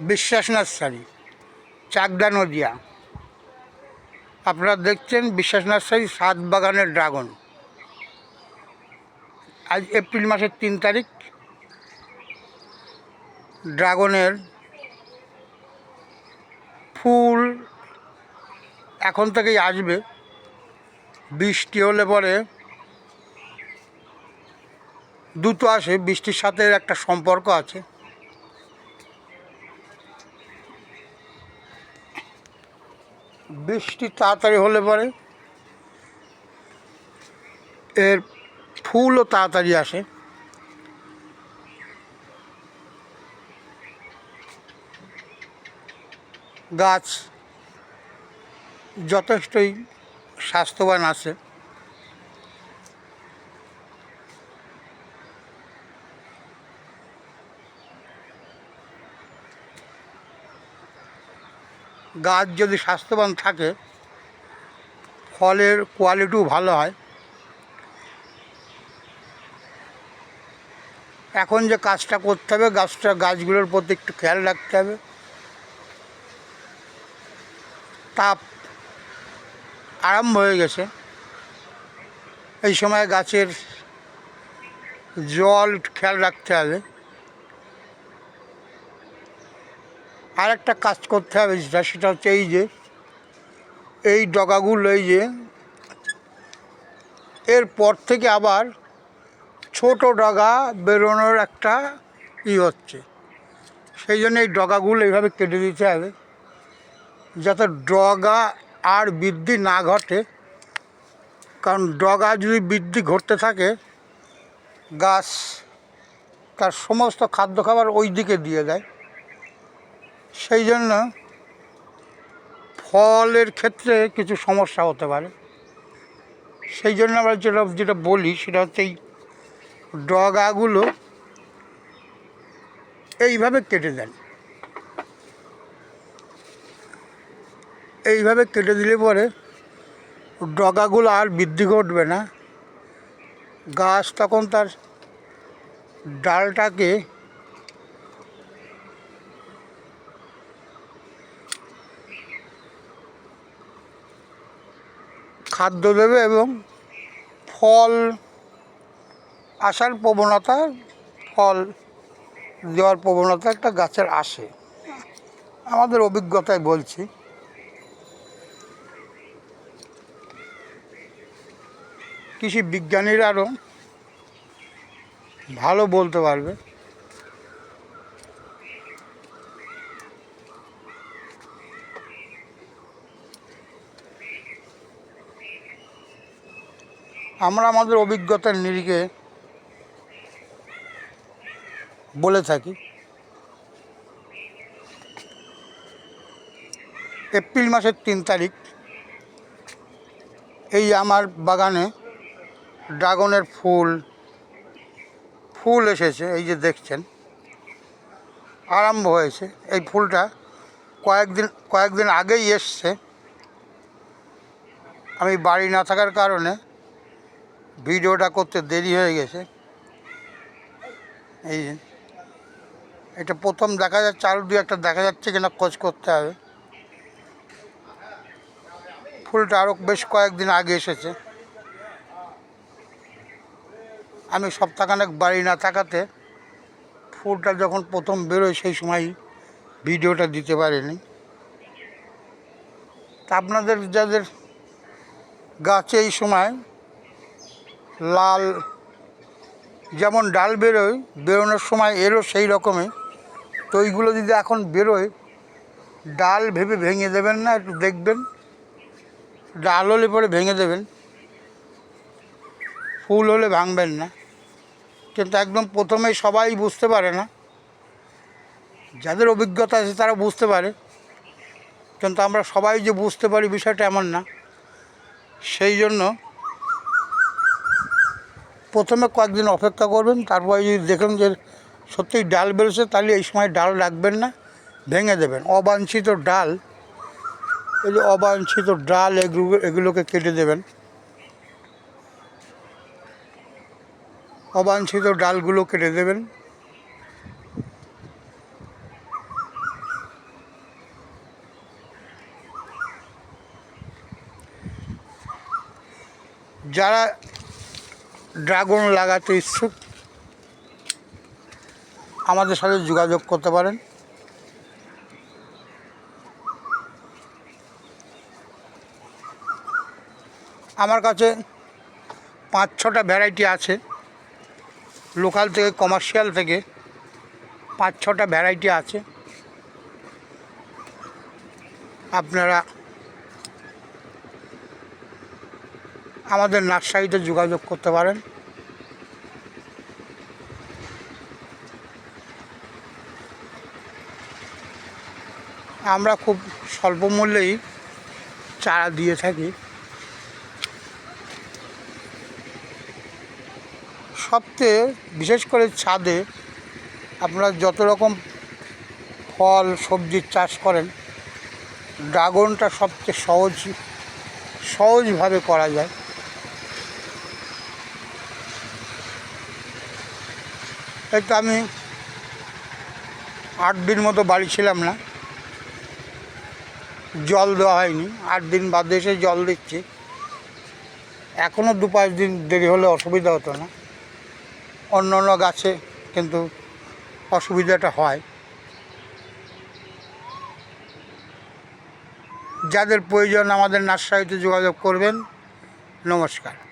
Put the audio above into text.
বিশ্বাস নার্সারি, চাকদা নদিয়া। আপনারা দেখছেন বিশ্বাস নার্সারি, সাত বাগানের ড্রাগন। আজ এপ্রিল মাসের তিন তারিখ। ড্রাগনের ফুল এখন থেকেই আসবে। বৃষ্টি হলে পরে দুটো আসে, বৃষ্টির সাথে একটা সম্পর্ক আছে। বৃষ্টি তাড়াতাড়ি হলে পরে এর ফুলও তাড়াতাড়ি আসে। গাছ যথেষ্টই স্বাস্থ্যবান আছে। গাছ যদি স্বাস্থ্যবান থাকে, ফলের কোয়ালিটিও ভালো হয়। এখন যে কাজটা করতে হবে, গাছটা, গাছগুলোর প্রতি একটু খেয়াল রাখতে হবে। তাপ আরম্ভ হয়ে গেছে। এই সময় গাছের জল খেয়াল রাখতে হবে। আর একটা কাজ করতে হবে যেটা, সেটা হচ্ছে এই যে, এই ডগাগুলো, এই যে, এরপর থেকে আবার ছোট ডগা বেরোনোর একটা ই হচ্ছে। সেই জন্য এই ডগাগুলো এইভাবে কেটে দিতে হবে, যাতে ডগা আর বৃদ্ধি না ঘটে। কারণ ডগা যদি বৃদ্ধি ঘটতে থাকে, গাছ তার সমস্ত খাদ্য খাবার ওই দিকে দিয়ে দেয়। সেই জন্য ফলের ক্ষেত্রে কিছু সমস্যা হতে পারে। সেই জন্য আমরা যেটা যেটা বলি সেটা হচ্ছে এই ডগাগুলো এইভাবে কেটে দেন। এইভাবে কেটে দিলে পরে ডগাগুলো আর বৃদ্ধি ঘটবে না। গাছ তখন তার ডালটাকে খাদ্য দেবে এবং ফল আসার প্রবণতা, ফল দেওয়ার প্রবণতা একটা গাছের আসে। আমাদের অভিজ্ঞতায় বলছি। কৃষি বিজ্ঞানীরা আরও ভালো বলতে পারবে। আমরা আমাদের অভিজ্ঞতার নিরিখে বলে থাকি। এপ্রিল মাসের তিন তারিখ, এই আমার বাগানে ড্রাগনের ফুল ফুল এসেছে, এই যে দেখছেন, আরম্ভ হয়েছে। এই ফুলটা কয়েকদিন কয়েকদিন আগেই এসছে। আমি বাড়ি না থাকার কারণে ভিডিওটা করতে দেরি হয়ে গেছে। এই এটা প্রথম দেখা যাচ্ছে আরও দু একটা দেখা যাচ্ছে কিনা খোঁজ করতে হবে। ফুলটা আরও বেশ কয়েকদিন আগে এসেছে। আমি সপ্তাহখানেক বাড়ি না থাকাতে ফুলটা যখন প্রথম বেরোয় সেই সময় ভিডিওটা দিতে পারিনি। তা আপনাদের যাদের গাছে এই সময় লাল যেমন ডাল বেরোয়, বেরোনোর সময় এরও সেই রকমই। তো ওইগুলো যদি এখন বেরোয়, ডাল ভেবে ভেঙে দেবেন না, একটু দেখবেন। ডাল হলে পরে ভেঙে দেবেন। ফুল হলে ভাঙবেন না। কিন্তু একদম প্রথমে সবাই বুঝতে পারে না। যাদের অভিজ্ঞতা আছে তারা বুঝতে পারে। কিন্তু আমরা সবাই যে বুঝতে পারি বিষয়টা এমন না। সেই জন্য প্রথমে কয়েকদিন অপেক্ষা করবেন, তারপরে যদি দেখেন যে সত্যিই ডাল বেরোছে তাহলে এই সময় ডাল রাখবেন না, ভেঙে দেবেন। অবাঞ্ছিত ডাল, এই যে অবাঞ্ছিত ডাল এগুলো, এগুলোকে কেটে দেবেন। অবাঞ্ছিত ডালগুলো কেটে দেবেন। যারা ড্রাগন লাগাতে ইচ্ছুক, আমাদের সাথে যোগাযোগ করতে পারেন। আমার কাছে পাঁচ ছটা ভ্যারাইটি আছে লোকাল থেকে কমার্শিয়াল থেকে পাঁচ ছটা ভ্যারাইটি আছে। আপনারা আমাদের নার্সারিতে যোগাযোগ করতে পারেন। আমরা খুব স্বল্প মূল্যেই চারা দিয়ে থাকি। সবচেয়ে বিশেষ করে ছাদে আপনারা যত রকম ফল সবজির চাষ করেন, ড্রাগনটা সবচেয়ে সহজ, সহজভাবে করা যায়। এই তো আমি আট দিন মতো বাড়ি ছিলাম না। জল দেওয়া হয়নি। আট দিন বাদে এসে জল দিচ্ছি। এখনও দু পাঁচ দিন দেরি হলে অসুবিধা হতো না। অন্য অন্য গাছে কিন্তু অসুবিধাটা হয়। যাদের প্রয়োজন আমাদের নার্সারিতে যোগাযোগ করবেন, নমস্কার।